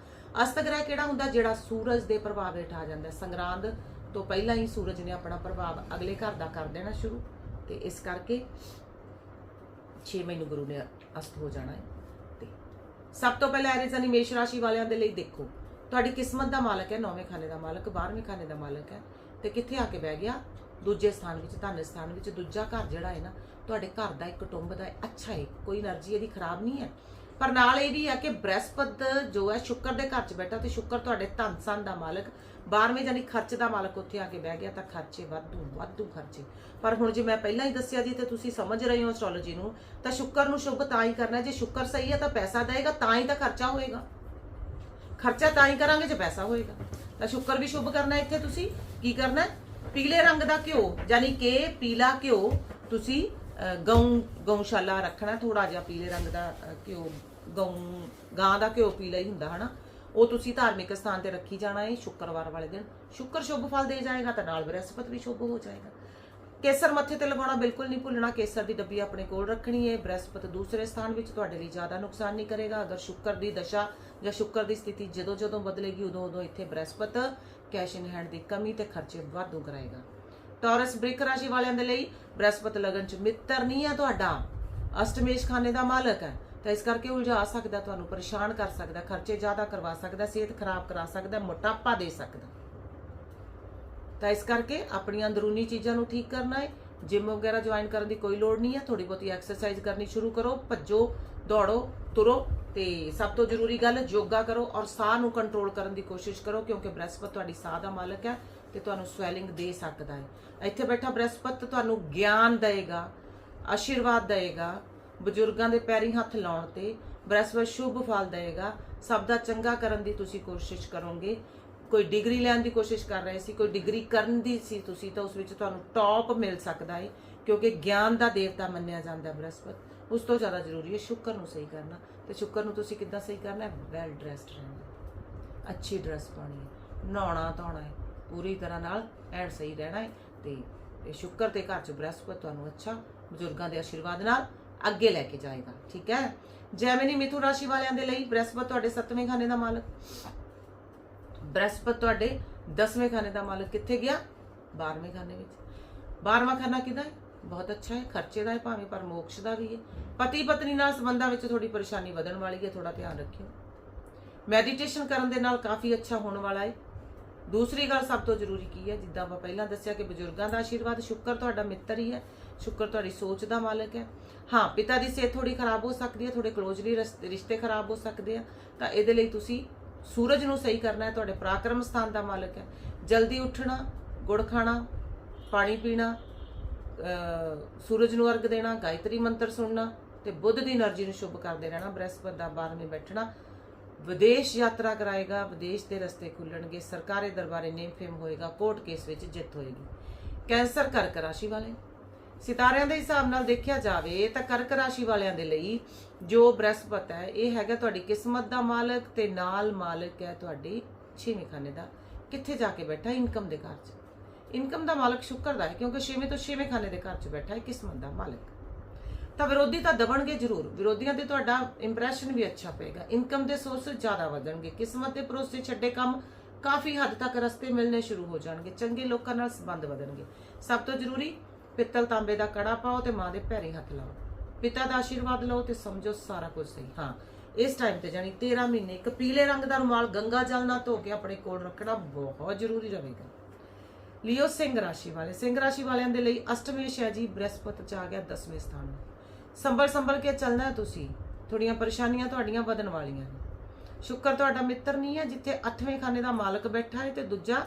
ਅਸਤ ਗ੍ਰਹਿ ਕਿਹੜਾ ਹੁੰਦਾ? ਜਿਹੜਾ ਸੂਰਜ ਦੇ ਪ੍ਰਭਾਵ ਹੇਠ ਆ ਜਾਂਦਾ ਸੰਗਰਾਂਦ ਤੋਂ ਪਹਿਲਾਂ ਹੀ ਸੂਰਜ ਨੇ ਆਪਣਾ ਪ੍ਰਭਾਵ ਅਗਲੇ ਘਰ ਦਾ ਕਰ ਦੇਣਾ ਸ਼ੁਰੂ ਤੇ ਇਸ ਕਰਕੇ 6 ਮਈ ਨੂੰ ਗੁਰੂ ਨੇ ਅਸਤ ਹੋ ਜਾਣਾ ਹੈ ਤੇ ਸਭ ਤੋਂ ਪਹਿਲਾਂ ਐਰੀਜ਼ ਯਾਨੀ ਮੇਸ਼ ਰਾਸ਼ੀ ਵਾਲਿਆਂ ਦੇ ਲਈ ਦੇਖੋ। ਤੁਹਾਡੀ ਕਿਸਮਤ ਦਾ ਮਾਲਕ ਹੈ, ਨੌਵੇਂ ਖਾਨੇ ਦਾ ਮਾਲਕ 12ਵੇਂ ਖਾਨੇ ਦਾ ਮਾਲਕ ਹੈ ਤੇ ਕਿੱਥੇ ਆ ਕੇ ਬਹਿ ਗਿਆ? ਦੂਜੇ ਸਥਾਨ ਵਿੱਚ ਧਨ ਸਥਾਨ ਵਿੱਚ, ਦੂਜਾ ਘਰ ਜਿਹੜਾ ਹੈ ਨਾ, ਤੁਹਾਡੇ ਘਰ ਦਾ ਇੱਕ ਕੁਟੁੰਬ ਦਾ ਅੱਛਾ ਹੈ। ਕੋਈ એનર્ਜੀ ਇਹਦੀ ਖਰਾਬ ਨਹੀਂ ਹੈ। ਪਰ ਨਾਲ ਇਹ ਵੀ ਆ ਕਿ ਬ੍ਰਹਿਸਪਤ ਜੋ ਹੈ, ਸ਼ੁੱਕਰ ਦੇ ਘਰ 'ਚ ਬੈਠਾ ਤੇ ਸ਼ੁੱਕਰ ਤੁਹਾਡੇ ਧਨ ਸੰਨ ਦਾ ਮਾਲਕ 12ਵੇਂ ਜਾਨੀ ਖਰਚ ਦਾ ਮਾਲਕ ਉੱਥੇ ਆ ਕੇ ਬਹਿ ਗਿਆ ਤਾਂ ਖਰਚੇ ਵਾਧੂ ਵਾਧੂ ਖਰਚੇ। ਪਰ ਹੁਣ ਜੇ ਮੈਂ ਪਹਿਲਾਂ ਹੀ ਦੱਸਿਆ ਜੀ ਤੇ ਤੁਸੀਂ ਸਮਝ ਰਹੇ ਹੋ ਐਸਟ੍ਰੋਲੋਜੀ ਨੂੰ, ਤਾਂ ਸ਼ੁੱਕਰ ਨੂੰ ਸ਼ੁਭ ਤਾਂ ਹੀ ਕਰਨਾ ਜੇ ਸ਼ੁੱਕਰ ਸਹੀ ਹੈ ਤਾਂ ਪੈਸਾ ਦੇਗਾ ਤਾਂ ਹੀ ਤਾਂ ਖਰਚਾ ਹੋਏਗਾ। ਖਰਚਾ ਤਾਂ ਹੀ ਕਰਾਂਗੇ ਜੇ ਪੈਸਾ ਹੋਏਗਾ। ਤਾਂ ਸ਼ੁੱਕਰ ਵੀ ਸ਼ੁਭ ਕਰਨਾ ਇੱਥੇ ਤੁਸੀਂ। ਕੀ ਕਰਨਾ ਪੀਲੇ ਰੰਗ ਦਾ ਘਿਓ, ਯਾਨੀ ਕਿ ਪੀਲਾ ਘਿਓ ਤੁਸੀਂ ਗਊ, ਗਊਸ਼ਾਲਾ ਰੱਖਣਾ ਥੋੜਾ ਜਿਹਾ ਪੀਲੇ ਰੰਗ ਦਾ ਘਿਓ, ਗਊ, ਗਾਂ ਦਾ ਘਿਓ ਪੀਲਾ ਹੀ ਹੁੰਦਾ, ਹਨਾ? ਉਹ ਤੁਸੀਂ ਧਾਰਮਿਕ ਸਥਾਨ ਤੇ ਰੱਖੀ ਜਾਣਾ ਹੈ ਸ਼ੁੱਕਰਵਾਰ ਵਾਲੇ ਦਿਨ। ਸ਼ੁੱਕਰ ਸ਼ੁਭ ਫਲ ਦੇ ਜਾਏਗਾ ਤਾਂ ਨਾਲ ਬ੍ਰਹਸਪਤ ਵੀ ਸ਼ੁਭ ਹੋ ਜਾਏਗਾ। ਕੇਸਰ ਮੱਥੇ ਤੇ ਲਗਾਉਣਾ ਬਿਲਕੁਲ ਨਹੀਂ ਭੁੱਲਣਾ, ਕੇਸਰ ਦੀ ਡੱਬੀ ਆਪਣੇ ਕੋਲ ਰੱਖਣੀ ਹੈ, ਬ੍ਰਹਸਪਤ ਦੂਸਰੇ ਸਥਾਨ ਵਿੱਚ ਤੁਹਾਡੇ ਲਈ ਜ਼ਿਆਦਾ ਨੁਕਸਾਨ ਨਹੀਂ ਕਰੇਗਾ। ਅਗਰ ਸ਼ੁੱਕਰ ਦੀ ਦਸ਼ਾ ਜਾਂ ਸ਼ੁੱਕਰ ਦੀ ਸਥਿਤੀ ਜਦੋਂ ਜਦੋਂ ਬਦਲੇਗੀ ਉਦੋਂ ਉਦੋਂ ਇੱਥੇ ਬ੍ਰਹਸਪਤ ਕੈਸ਼ ਇਨ ਹੈਂਡ ਦੀ ਕਮੀ ਤੇ ਖਰਚੇ ਵਾਧੂ ਕਰਾਏਗਾ। ਟੌਰਸ ਬ੍ਰਿਕ ਰਾਸ਼ੀ ਵਾਲਿਆਂ ਦੇ ਲਈ ਬ੍ਰਹਸਪਤ ਲਗਨ ਚ ਮਿੱਤਰ ਨਹੀਂ ਹੈ ਤੁਹਾਡਾ। ਅਸ਼ਟਮੇਸ਼ ਖਾਨੇ ਦਾ ਮਾਲਕ ਹੈ। ਤਾਂ ਇਸ ਕਰਕੇ ਉਲਝਾ ਸਕਦਾ, ਤੁਹਾਨੂੰ ਪਰੇਸ਼ਾਨ ਕਰ ਸਕਦਾ, ਖਰਚੇ ਜ਼ਿਆਦਾ ਕਰਵਾ ਸਕਦਾ, ਸਿਹਤ ਖਰਾਬ ਕਰਾ ਸਕਦਾ, ਮੋਟਾਪਾ ਦੇ ਸਕਦਾ। ਤਾਂ ਇਸ ਕਰਕੇ ਆਪਣੀਆਂ ਅੰਦਰੂਨੀ ਚੀਜ਼ਾਂ ਨੂੰ ਠੀਕ ਕਰਨਾ ਹੈ। ਜਿਮ ਵਗੈਰਾ ਜੁਆਇਨ ਕਰਨ ਦੀ ਕੋਈ ਲੋੜ ਨਹੀਂ ਹੈ। ਥੋੜੀ ਬਹੁਤੀ ਐਕਸਰਸਾਈਜ਼ ਕਰਨੀ ਸ਼ੁਰੂ ਕਰੋ, ਭੱਜੋ, ਦੌੜੋ, ਤੁਰੋ ਤੇ ਸਭ ਤੋਂ ਜ਼ਰੂਰੀ ਗੱਲ, ਯੋਗਾ ਕਰੋ ਔਰ ਸਾਹ ਨੂੰ ਕੰਟਰੋਲ ਕਰਨ ਦੀ ਕੋਸ਼ਿਸ਼ ਕਰੋ, ਕਿਉਂਕਿ ਬ੍ਰਹਿਸਪਤ ਤੁਹਾਡੀ ਸਾਹ ਦਾ ਮਾਲਕ ਹੈ ਤੇ ਤੁਹਾਨੂੰ ਸਵੈਲਿੰਗ ਦੇ ਸਕਦਾ ਹੈ। ਇੱਥੇ ਬੈਠਾ ਬ੍ਰਹਿਸਪਤ ਤੁਹਾਨੂੰ ਗਿਆਨ ਦੇਵੇਗਾ, ਆਸ਼ੀਰਵਾਦ ਦੇਵੇਗਾ, ਬਜ਼ੁਰਗਾਂ ਦੇ ਪੈਰੀ ਹੱਥ ਲਾਉਣ ਤੇ ਬ੍ਰਹਿਸਪਤ ਸ਼ੁਭ ਫਲ ਦੇਵੇਗਾ। ਸਭ ਦਾ ਚੰਗਾ ਕਰਨ ਦੀ ਤੁਸੀਂ ਕੋਸ਼ਿਸ਼ ਕਰੋਗੇ। ਕੋਈ ਡਿਗਰੀ ਲੈਣ ਦੀ ਕੋਸ਼ਿਸ਼ ਕਰ ਰਹੇ ਸੀ, ਕੋਈ ਡਿਗਰੀ ਕਰਨ ਦੀ ਸੀ ਤੁਸੀਂ, ਤਾਂ ਉਸ ਵਿੱਚ ਤੁਹਾਨੂੰ ਟੌਪ ਮਿਲ ਸਕਦਾ ਹੈ, ਕਿਉਂਕਿ ਗਿਆਨ ਦਾ ਦੇਵਤਾ ਮੰਨਿਆ ਜਾਂਦਾ ਹੈ ਬ੍ਰਹਸਪਤ। ਉਸ ਤੋਂ ਜ਼ਿਆਦਾ ਜ਼ਰੂਰੀ ਹੈ ਸ਼ੁਕਰ ਨੂੰ ਸਹੀ ਕਰਨਾ। ਤੇ ਸ਼ੁੱਕਰ ਨੂੰ ਤੁਸੀਂ ਕਿੱਦਾਂ ਸਹੀ ਕਰਨਾ ਹੈ? ਵੈਲ ਡਰੈਸਡ ਰਹਿਣਾ ਅੱਛੀ ਡਰੈਸ ਪਾਉਣੀ ਹੈ। ਨਹਾਉਣਾ ਧੋਣਾ ਹੈ। ਪੂਰੀ ਤਰ੍ਹਾਂ ਨਾਲ ਐਨ ਸਹੀ ਰਹਿਣਾ ਹੈ ਤੇ ਸ਼ੁਕਰ ਸ਼ੁੱਕਰ ਤੇ ਘਰ ਚ ਬ੍ਰਹਸਪਤ ਤੁਹਾਨੂੰ ਅੱਛਾ ਬਜ਼ੁਰਗਾਂ ਦੇ ਆਸ਼ੀਰਵਾਦ ਨਾਲ ਅੱਗੇ ਲੈ ਕੇ ਜਾਏਗਾ। ਠੀਕ ਹੈ? ਜੈਮਿਨੀ ਮਿਥੁਨ ਰਾਸ਼ੀ ਵਾਲਿਆਂ ਦੇ ਲਈ ਬ੍ਰਹਸਪਤ ਤੁਹਾਡੇ 7ਵੇਂ ਖਾਨੇ ਦਾ ਮਾਲਕ। ਬ੍ਰਹਸਪਤ ਤੁਹਾਡੇ 10ਵੇਂ ਖਾਨੇ ਦਾ ਮਾਲਕ ਕਿੱਥੇ ਗਿਆ? 12ਵੇਂ ਖਾਨੇ ਵਿੱਚ। 12ਵਾਂ ਖਾਨਾ ਕਿਹਦਾ ਹੈ? ਬਹੁਤ ਅੱਛਾ ਹੈ, ਖਰਚੇ ਦਾ ਹੈ ਭਾਵੇਂ, ਪਰ ਮੋਕਸ਼ ਦਾ ਵੀ ਹੈ। ਪਤੀ ਪਤਨੀ ਨਾਲ ਸੰਬੰਧਾਂ ਵਿੱਚ ਥੋੜੀ ਪਰੇਸ਼ਾਨੀ ਵਧਣ ਵਾਲੀ ਹੈ ਥੋੜਾ ਧਿਆਨ ਰੱਖਿਓ। ਮੈਡੀਟੇਸ਼ਨ ਕਰਨ ਦੇ ਨਾਲ ਕਾਫੀ ਅੱਛਾ ਹੋਣ ਵਾਲਾ ਹੈ। ਦੂਸਰੀ ਗੱਲ ਸਭ ਤੋਂ ਜ਼ਰੂਰੀ ਕੀ ਹੈ, ਜਿੱਦਾਂ ਆਪਾਂ ਪਹਿਲਾਂ ਦੱਸਿਆ ਕਿ ਬਜ਼ੁਰਗਾਂ ਦਾ ਆਸ਼ੀਰਵਾਦ, ਸ਼ੁਕਰ ਤੁਹਾਡਾ ਮਿੱਤਰ ਹੀ ਹੈ। ਸ਼ੁਕਰ ਤੁਹਾਡੀ ਸੋਚ ਦਾ ਮਾਲਕ ਹੈ। ਹਾਂ, ਪਿਤਾ ਦੀ ਸਿਹਤ ਥੋੜੀ ਖਰਾਬ ਹੋ ਸਕਦੀ ਹੈ ਥੋੜੇ ਕਲੋਜ਼ਲੀ ਰਿਸ਼ਤੇ ਖਰਾਬ ਹੋ ਸਕਦੇ ਆ। ਤਾਂ ਇਹਦੇ ਲਈ ਤੁਸੀਂ ਸੂਰਜ ਨੂੰ ਸਹੀ ਕਰਨਾ ਹੈ, ਤੁਹਾਡੇ ਪਰਾਕਰਮ ਸਥਾਨ ਦਾ ਮਾਲਕ ਹੈ। ਜਲਦੀ ਉੱਠਣਾ, ਗੁੜ ਖਾਣਾ, ਪਾਣੀ ਪੀਣਾ ਸੂਰਜ ਨੂੰ ਅਰਗ ਦੇਣਾ, ਗਾਇਤਰੀ ਮੰਤਰ ਸੁਣਨਾ ਤੇ ਬੁੱਧ ਦੀ એનર્ਜੀ ਨੂੰ ਸ਼ੁਭ ਕਰਦੇ ਰਹਿਣਾ, ਬ੍ਰਹਿਸਪਤ ਦਾ 12ਵੇਂ ਬੈਠਣਾ। ਵਿਦੇਸ਼ ਯਾਤਰਾ ਕਰਾਏਗਾ, ਵਿਦੇਸ਼ ਦੇ ਰਸਤੇ ਖੁੱਲਣਗੇ, ਸਰਕਾਰੀ ਦਰਬਾਰੇ ਨੇਮ ਫੇਮ ਹੋਏਗਾ, ਕੋਰਟ ਕੇਸ ਵਿੱਚ ਜਿੱਤ ਹੋਏਗੀ। ਕੈਂਸਰ ਕਰਕ ਰਾਸ਼ੀ ਵਾਲੇ। ਸਿਤਾਰਿਆਂ ਦੇ ਹਿਸਾਬ ਨਾਲ ਦੇਖਿਆ ਜਾਵੇ ਤਾਂ ਕਰਕ ਰਾਸ਼ੀ ਵਾਲਿਆਂ ਦੇ ਲਈ ਜੋ ਬ੍ਰਹਿਸਪਤ ਹੈ, ਇਹ ਹੈਗਾ ਤੁਹਾਡੀ ਕਿਸਮਤ ਦਾ ਮਾਲਕ ਤੇ ਨਾਲ ਮਾਲਕ ਹੈ ਤੁਹਾਡੀ ਛੇਵੇਂ ਖਾਨੇ ਦਾ। ਕਿੱਥੇ ਜਾ ਕੇ ਬੈਠਾ ਇਨਕਮ ਦੇ ਘਰ 'ਚ। ਇਨਕਮ ਦਾ ਮਾਲਕ ਸ਼ੁਕਰ ਦਾ ਹੈ, ਕਿਉਂਕਿ ਛੇਵੇਂ ਤੋਂ ਛੇਵੇਂ ਖਾਨੇ ਦੇ ਘਰ 'ਚ ਬੈਠਾ ਹੈ, ਕਿਸਮਤ ਦਾ ਮਾਲਕ। ਤਾਂ ਵਿਰੋਧੀ ਤਾਂ ਦਬਣਗੇ ਜ਼ਰੂਰ। ਵਿਰੋਧੀਆਂ ਤੇ ਤੁਹਾਡਾ ਇੰਪ੍ਰੈਸ਼ਨ ਵੀ ਅੱਛਾ ਪਏਗਾ। ਇਨਕਮ ਦੇ ਸੋਰਸ ਜ਼ਿਆਦਾ ਵਧਣਗੇ। ਕਿਸਮਤ ਦੇ ਭਰੋਸੇ ਛੱਡੇ ਕੰਮ ਕਾਫੀ ਹੱਦ ਤੱਕ ਰਸਤੇ ਮਿਲਣੇ ਸ਼ੁਰੂ ਹੋ ਜਾਣਗੇ। ਚੰਗੇ ਲੋਕਾਂ ਨਾਲ ਸੰਬੰਧ ਵਧਣਗੇ। ਸਭ ਤੋਂ ਜ਼ਰੂਰੀ, ਪਿੱਤਲ ਤਾਂਬੇ ਦਾ ਕੜਾ ਪਾਓ ਤੇ ਮਾਂ ਦੇ ਪੈਰੀ ਹੱਥ ਲਾਓ। ਪਿਤਾ ਦਾ ਆਸ਼ੀਰਵਾਦ ਲਓ ਤੇ ਸਮਝੋ ਸਾਰਾ ਕੁਝ ਸਹੀ। ਹਾਂ, ਇਸ ਟਾਈਮ ਤੇ ਜਾਨੀ 13 ਮਹੀਨੇ ਇੱਕ ਪੀਲੇ ਰੰਗ ਦਾ ਰੁਮਾਲ ਗੰਗਾ ਜਲ ਨਾਲ ਧੋ ਕੇ ਆਪਣੇ ਕੋਲ ਰੱਖਣਾ ਬਹੁਤ ਜ਼ਰੂਰੀ ਰਹੇਗਾ। ਲਿਓ ਸਿੰਘ ਰਾਸ਼ੀ ਵਾਲੇ। ਸਿੰਘ ਰਾਸ਼ੀ ਵਾਲਿਆਂ ਦੇ ਲਈ ਅਸ਼ਟਮੇਸ਼ ਹੈ ਜੀ ਬ੍ਰਹਸਪਤ ਚ ਆ ਗਿਆ 10ਵੇਂ ਸਥਾਨ। ਨੂੰ ਸੰਭਲ ਸੰਭਲ ਕੇ ਚੱਲਣਾ ਹੈ ਤੁਸੀਂ। ਥੋੜੀਆਂ ਪਰੇਸ਼ਾਨੀਆਂ ਤੁਹਾਡੀਆਂ ਵਧਣ ਵਾਲੀਆਂ ਨੇ। ਸ਼ੁਕਰ ਤੁਹਾਡਾ ਮਿੱਤਰ ਨਹੀਂ ਹੈ, ਜਿੱਥੇ 8ਵੇਂ ਖਾਨੇ ਦਾ ਮਾਲਕ ਬੈਠਾ ਹੈ ਤੇ ਦੂਜਾ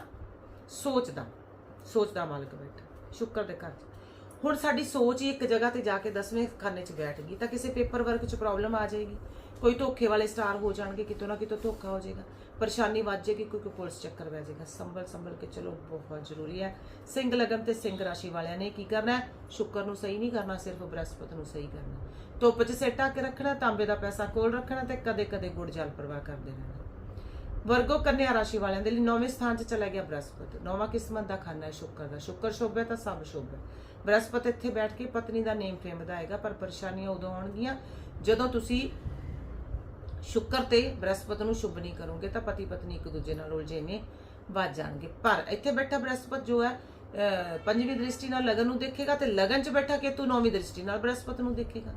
ਸੋਚ ਦਾ ਸੋਚ ਦਾ ਮਾਲਕ ਬੈਠਾ ਸ਼ੁਕਰ ਦੇ ਘਰ 'ਚ। ਹੁਣ ਸਾਡੀ ਸੋਚ ਹੀ ਇੱਕ ਜਗ੍ਹਾ ਤੇ ਜਾ ਕੇ 10ਵੇਂ ਖਾਨੇ 'ਚ ਬੈਠ ਗਈ ਤਾਂ ਕਿਸੇ ਪੇਪਰ ਵਰਕ 'ਚ ਪ੍ਰੋਬਲਮ ਆ ਜਾਏਗੀ। ਕੋਈ ਧੋਖੇ ਵਾਲੇ ਸਟਾਰ ਹੋ ਜਾਣਗੇ, ਕਿਤੋਂ ਨਾ ਕਿਤੋਂ ਧੋਖਾ ਹੋ ਜਾਏਗਾ। ਪਰੇਸ਼ਾਨੀ ਵੱਧ ਜਾਏਗੀ ਕਿਉਂਕਿ ਪੁਲਿਸ ਚੱਕਰ ਪੈ ਜਾਏਗਾ। ਸੰਭਲ ਸੰਭਲ ਕੇ ਚਲੋ, ਬਹੁਤ ਜ਼ਰੂਰੀ ਹੈ। ਸਿੰਘ ਲਗਨ ਤੇ ਸਿੰਘ ਰਾਸ਼ੀ ਵਾਲਿਆਂ ਨੇ ਕੀ ਕਰਨਾ ਸ਼ੁਕਰ ਨੂੰ ਸਹੀ ਨਹੀਂ ਕਰਨਾ, ਸਿਰਫ ਬ੍ਰਹਸਪਤ ਨੂੰ ਸਹੀ ਕਰਨਾ। ਧੁੱਪ 'ਚ ਸੇਟਾ ਕੇ ਰੱਖਣਾ, ਤਾਂਬੇ ਦਾ ਪੈਸਾ ਕੋਲ ਰੱਖਣਾ ਤੇ ਕਦੇ-ਕਦੇ ਗੁੜ ਜਲ ਪ੍ਰਵਾਹ ਕਰਦੇ ਰਹਿਣਾ। ਵਰਗੋ ਕੰਨਿਆ ਰਾਸ਼ੀ ਵਾਲਿਆਂ ਦੇ ਲਈ ਨੌਵੇਂ ਸਥਾਨ 'ਚ ਚਲਾ ਗਿਆ ਬ੍ਰਹਸਪਤ। ਨੌਵਾਂ ਕਿਸਮਤ ਦਾ ਖਾਨਾ ਹੈ ਸ਼ੁਕਰ ਦਾ। ਸ਼ੁਕਰ ਸ਼ੋਭਾ ਤਾਂ ਸਭ ਸ਼ੋਭਾ ਹੈ। ਬ੍ਰਹਸਪਤ ਇੱਥੇ ਬੈਠ ਕੇ ਪਤਨੀ ਦਾ ਨੇਮ ਫੇਮ ਵਧਾਏਗਾ, ਪਰ ਪਰੇਸ਼ਾਨੀਆਂ ਉਦੋਂ ਆਉਣਗੀਆਂ ਜਦੋਂ ਤੁਸੀਂ ਸ਼ੁੱਕਰ ਤੇ ਬ੍ਰਹਸਪਤ ਨੂੰ ਸ਼ੁਭ ਨਹੀਂ ਕਰੋਗੇ ਤਾਂ ਪਤੀ ਪਤਨੀ ਇੱਕ ਦੂਜੇ ਨਾਲ ਉਲਝੇਵੇਂ ਵੱਜ ਜਾਣਗੇ। ਪਰ ਇੱਥੇ ਬੈਠਾ ਬ੍ਰਹਸਪਤ ਜੋ ਹੈ ਪੰਜਵੀਂ ਦ੍ਰਿਸ਼ਟੀ ਨਾਲ ਲਗਨ ਨੂੰ ਦੇਖੇਗਾ ਤੇ ਲਗਨ 'ਚ ਬੈਠਾ ਕੇਤੂ ਨੌਵੀਂ ਦ੍ਰਿਸ਼ਟੀ ਨਾਲ ਬ੍ਰਹਸਪਤ ਨੂੰ ਦੇਖੇਗਾ।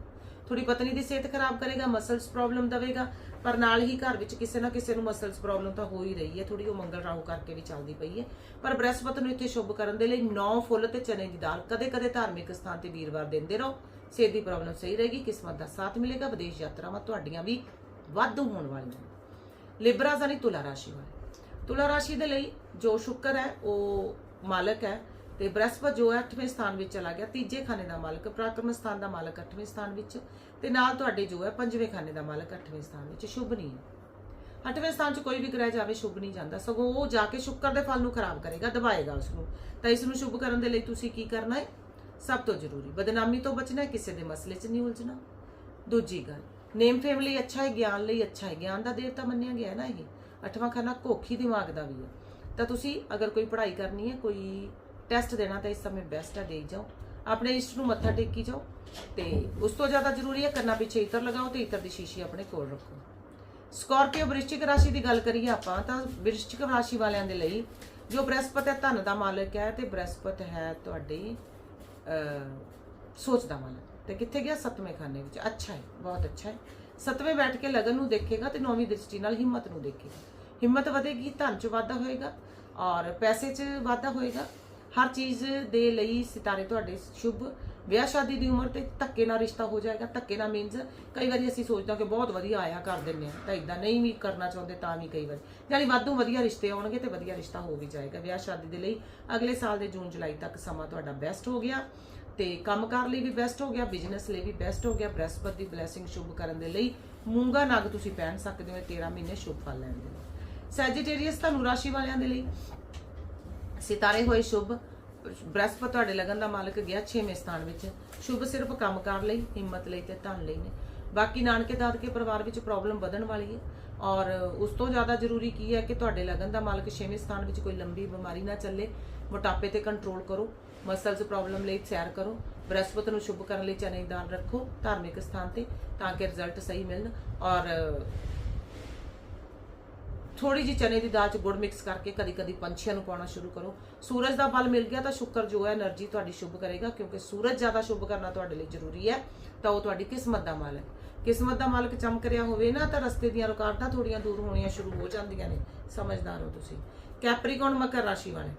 ਥੋੜੀ ਪਤਨੀ ਦੀ ਸਿਹਤ ਖਰਾਬ ਕਰੇਗਾ ਮਸਲਸ ਪ੍ਰੋਬਲਮ ਦਵੇਗਾ, ਪਰ ਨਾਲ ਹੀ ਘਰ ਵਿੱਚ ਕਿਸੇ ਨਾ ਕਿਸੇ ਨੂੰ ਮਸਲਸ ਪ੍ਰੋਬਲਮ ਤਾਂ ਹੋ ਹੀ ਰਹੀ ਹੈ। ਥੋੜੀ ਉਹ ਮੰਗਲ ਰਾਹੂ ਕਰਕੇ ਵੀ ਚੱਲਦੀ ਪਈ ਹੈ। ਪਰ ਬ੍ਰਹਸਪਤ ਨੂੰ ਇੱਥੇ ਸ਼ੁਭ ਕਰਨ ਦੇ ਲਈ 9 ਫੁੱਲ ਤੇ ਚਨੇ ਦੀ ਦਾਲ ਕਦੇ-ਕਦੇ ਧਾਰਮਿਕ ਸਥਾਨ ਤੇ ਵੀਰਵਾਰ ਦਿੰਦੇ ਰਹੋ। ਸਿਹਤ ਦੀ ਪ੍ਰੋਬਲਮ ਸਹੀ ਰਹੇਗੀ, ਕਿਸਮਤ ਦਾ ਸਾਥ ਮਿਲੇਗਾ, ਵਿਦੇਸ਼ ਯਾਤਰਾਵਾਂ ਤੁਹਾਡੀਆਂ ਵੀ ਵਾਧੂ ਹੋਣ ਵਾਲੀਆਂ ਨੇ ਲਿਬਰਾ ਜਾਨੀ ਤੁਲਾ ਰਾਸ਼ੀ ਵਾਲੇ। ਤੁਲਾ ਰਾਸ਼ੀ ਦੇ ਲਈ ਜੋ ਸ਼ੁਕਰ ਹੈ, ਉਹ ਮਾਲਕ ਹੈ ਤੇ ਬ੍ਰਹਸਪਤ ਜੋ ਹੈ 8ਵੇਂ ਸਥਾਨ ਵਿੱਚ ਚਲਾ ਗਿਆ। ਤੀਜੇ ਖਾਨੇ ਦਾ ਮਾਲਕ ਪ੍ਰਾਕਰਮ ਸਥਾਨ ਦਾ ਮਾਲਕ 8ਵੇਂ ਸਥਾਨ ਵਿੱਚ ਤੇ ਨਾਲ ਤੁਹਾਡੇ ਜੋ ਹੈ, ਪੰਜਵੇਂ ਖਾਨੇ ਦਾ ਮਾਲਕ 8ਵੇਂ ਸਥਾਨ ਵਿੱਚ ਸ਼ੁਭ ਨਹੀਂ ਹੈ। 8ਵੇਂ ਸਥਾਨ 'ਚ ਕੋਈ ਵੀ ਗ੍ਰਹਿ ਜਾਵੇ, ਸ਼ੁਭ ਨਹੀਂ ਜਾਂਦਾ। ਸਗੋਂ ਉਹ ਜਾ ਕੇ ਸ਼ੁਕਰ ਦੇ ਫਲ ਨੂੰ ਖਰਾਬ ਕਰੇਗਾ, ਦਬਾਏਗਾ ਉਸ ਨੂੰ ਤਾਂ ਇਸ ਨੂੰ ਸ਼ੁਭ ਕਰਨ ਦੇ ਲਈ ਤੁਸੀਂ ਕੀ ਕਰਨਾ ਹੈ? ਸਭ ਤੋਂ ਜ਼ਰੂਰੀ, ਬਦਨਾਮੀ ਤੋਂ ਬਚਣਾ ਹੈ, ਕਿਸੇ ਦੇ ਮਸਲੇ 'ਚ ਨਹੀਂ ਉਲਝਣਾ। ਦੂਜੀ ਗੱਲ ਨੇਮ ਫੇਮ ਲਈ ਅੱਛਾ ਹੈ, ਗਿਆਨ ਲਈ ਅੱਛਾ ਹੈ। ਗਿਆਨ ਦਾ ਦੇਵਤਾ ਮੰਨਿਆ ਗਿਆ ਹੈ ਨਾ ਇਹ। ਅੱਠਵਾਂ ਖਾਨਾ ਕੋਖੀ ਦਿਮਾਗ ਦਾ ਵੀ ਹੈ। ਤਾਂ ਤੁਸੀਂ ਅਗਰ ਕੋਈ ਪੜ੍ਹਾਈ ਕਰਨੀ ਹੈ, ਕੋਈ ਟੈਸਟ ਦੇਣਾ ਤਾਂ ਇਸ ਸਮੇਂ ਬੈਸਟ ਹੈ ਦੇਈ ਜਾਓ। ਆਪਣੇ ਇਸ਼ਟ ਨੂੰ ਮੱਥਾ ਟੇਕੀ ਜਾਓ ਤੇ ਉਸ ਤੋਂ ਜ਼ਿਆਦਾ ਜ਼ਰੂਰੀ ਹੈ ਕੰਨਾਂ ਪਿੱਛੇ ਇਤਰ ਲਗਾਓ ਤੇ ਇਤਰ ਦੀ ਸ਼ੀਸ਼ੀ ਆਪਣੇ ਕੋਲ ਰੱਖੋ। ਸਕਾਰਪੀਓ ਵ੍ਰਿਸ਼ਚਿਕ ਰਾਸ਼ੀ ਦੀ ਗੱਲ ਕਰੀਏ ਆਪਾਂ, ਤਾਂ ਵ੍ਰਿਸ਼ਚਿਕ ਰਾਸ਼ੀ ਵਾਲਿਆਂ ਦੇ ਲਈ ਜੋ ਬ੍ਰਹਸਪਤ ਹੈ, ਧਨ ਦਾ ਮਾਲਕ ਹੈ ਤੇ ਬ੍ਰਹਸਪਤ ਹੈ ਤੁਹਾਡੀ ਸੋਚ ਦਾ ਮਾਲਕ। ਤੇ ਕਿੱਥੇ ਗਿਆ? ਸੱਤਵੇਂ ਖਾਨੇ ਵਿੱਚ। ਅੱਛਾ ਹੈ, ਬਹੁਤ ਅੱਛਾ ਹੈ। ਸੱਤਵੇਂ ਬੈਠ ਕੇ ਲਗਨ ਨੂੰ ਦੇਖੇਗਾ ਤੇ ਨੌਵੀਂ ਦ੍ਰਿਸ਼ਟੀ ਨਾਲ ਹਿੰਮਤ ਨੂੰ ਦੇਖੇਗਾ। ਹਿੰਮਤ ਵਧੇਗੀ, ਧਨ 'ਚ ਵਾਧਾ ਹੋਏਗਾ ਔਰ ਪੈਸੇ 'ਚ ਵਾਧਾ ਹੋਏਗਾ। ਹਰ ਚੀਜ਼ ਦੇ ਲਈ ਸਿਤਾਰੇ ਤੁਹਾਡੇ ਸ਼ੁਭ। ਵਿਆਹ ਸ਼ਾਦੀ ਦੀ ਉਮਰ ਤੇ ਧੱਕੇ ਨਾਲ ਰਿਸ਼ਤਾ ਹੋ ਜਾਏਗਾ, ਧੱਕੇ ਨਾਲ ਮੀਨਸ ਕਈ ਵਾਰੀ ਅਸੀਂ ਸੋਚਦੇ ਹਾਂ ਕਿ ਬਹੁਤ ਵਧੀਆ ਆਇਆ ਕਰ ਦਿੰਨੇ ਆ ਤਾਂ ਇਦਾਂ ਨਹੀਂ ਵੀ ਕਰਨਾ ਚਾਹੁੰਦੇ ਤਾਂ ਵੀ ਕਈ ਵਾਰੀ। ਯਾਨੀ ਵਾਧੂ ਵਧੀਆ ਰਿਸ਼ਤੇ ਆਉਣਗੇ ਤੇ ਵਧੀਆ ਰਿਸ਼ਤਾ ਹੋ ਵੀ ਜਾਏਗਾ। ਵਿਆਹ ਸ਼ਾਦੀ ਦੇ ਲਈ ਅਗਲੇ ਸਾਲ ਦੇ ਜੂਨ, ਜੁਲਾਈ ਤੱਕ ਸਮਾਂ ਤੁਹਾਡਾ ਬੈਸਟ ਹੋ ਗਿਆ। ਤੇ ਕੰਮਕਾਰ ਲਈ ਵੀ ਬੈਸਟ ਹੋ ਗਿਆ ਬਿਜ਼ਨਸ ਲਈ ਵੀ ਬੈਸਟ ਹੋ ਗਿਆ। ਬ੍ਰਹਸਪਤ ਦੀ ਬਲੇਸਿੰਗ ਸ਼ੁਭ ਕਰਨ ਦੇ ਲਈ ਮੂੰਗਾ ਨਗ ਤੁਸੀਂ ਪਹਿਨ ਸਕਦੇ ਹੋ, ਇਹ 13 ਮਹੀਨੇ ਸ਼ੁਭ ਫਲ ਲੈਣ ਦੇ ਲਈ। ਸੈਜੀਟੇਰੀਅਸ ਧਨੂ ਰਾਸ਼ੀ ਵਾਲਿਆਂ ਦੇ ਲਈ ਸਿਤਾਰੇ ਹੋਏ ਸ਼ੁਭ। ਬ੍ਰਹਸਪਤ ਤੁਹਾਡੇ ਲਗਨ ਦਾ ਮਾਲਕ ਗਿਆ 6ਵੇਂ ਸਥਾਨ ਵਿੱਚ। ਸ਼ੁਭ ਸਿਰਫ ਕੰਮਕਾਰ ਲਈ, ਹਿੰਮਤ ਲਈ ਤੇ ਧਨ ਲਈ ਨੇ। ਬਾਕੀ ਨਾਨਕੇ ਦਾਦਕੇ ਪਰਿਵਾਰ ਵਿੱਚ ਪ੍ਰੋਬਲਮ ਵਧਣ ਵਾਲੀ ਹੈ ਔਰ ਉਸ ਤੋਂ ਜ਼ਿਆਦਾ ਜ਼ਰੂਰੀ ਕੀ ਹੈ ਕਿ ਤੁਹਾਡੇ ਲਗਨ ਦਾ ਮਾਲਕ 6ਵੇਂ ਸਥਾਨ ਵਿੱਚ ਕੋਈ ਲੰਬੀ ਬਿਮਾਰੀ ਨਾ ਚੱਲੇ, ਮੋਟਾਪੇ ਤੇ ਕੰਟਰੋਲ ਕਰੋ। ਮਸਲਸ ਪ੍ਰੋਬਲਮ ਲਈ ਸੈਰ ਕਰੋ। ਬ੍ਰਹਸਪਤ ਨੂੰ ਸ਼ੁਭ ਕਰਨ ਲਈ ਚਨੇ ਦਾਨ ਰੱਖੋ, ਧਾਰਮਿਕ ਸਥਾਨ ਤੇ, ਤਾਂ ਕਿ ਰਿਜ਼ਲਟ ਸਹੀ ਮਿਲਣ ਔਰ ਥੋੜੀ ਜੀ ਚਨੇ ਦੀ ਦਾਲ ਚ ਗੁੜ ਮਿਕਸ ਕਰਕੇ ਕਦੀ ਕਦੀ ਪੰਛੀਆਂ ਨੂੰ ਪਾਉਣਾ ਸ਼ੁਰੂ ਕਰੋ। ਸੂਰਜ ਦਾ ਬਲ ਮਿਲ ਗਿਆ ਤਾਂ ਸ਼ੁਕਰ ਜੋ ਹੈ એનર્ਜੀ ਤੁਹਾਡੀ ਸ਼ੁਭ ਕਰੇਗਾ, ਕਿਉਂਕਿ ਸੂਰਜ ਜ਼ਿਆਦਾ ਸ਼ੁਭ ਕਰਨਾ ਤੁਹਾਡੇ ਲਈ ਜ਼ਰੂਰੀ ਹੈ, ਤਾਂ ਉਹ ਤੁਹਾਡੀ ਕਿਸਮਤ ਦਾ ਮਾਲ ਹੈ ਕਿਸਮਤ ਦਾ ਮਾਲਕ ਚਮਕ ਰਿਹਾ ਹੋਵੇ ਨਾ, ਤਾਂ ਰਸਤੇ ਦੀਆਂ ਰੁਕਾਵਟਾਂ ਥੋੜੀਆਂ ਦੂਰ ਹੋਣੀਆਂ ਸ਼ੁਰੂ ਹੋ ਜਾਂਦੀਆਂ ਨੇ। ਸਮਝਦਾਰ ਹੋ ਤੁਸੀਂ। ਕੈਪਰੀਕੌਨ ਮਕਰ ਰਾਸ਼ੀ ਵਾਲੇ।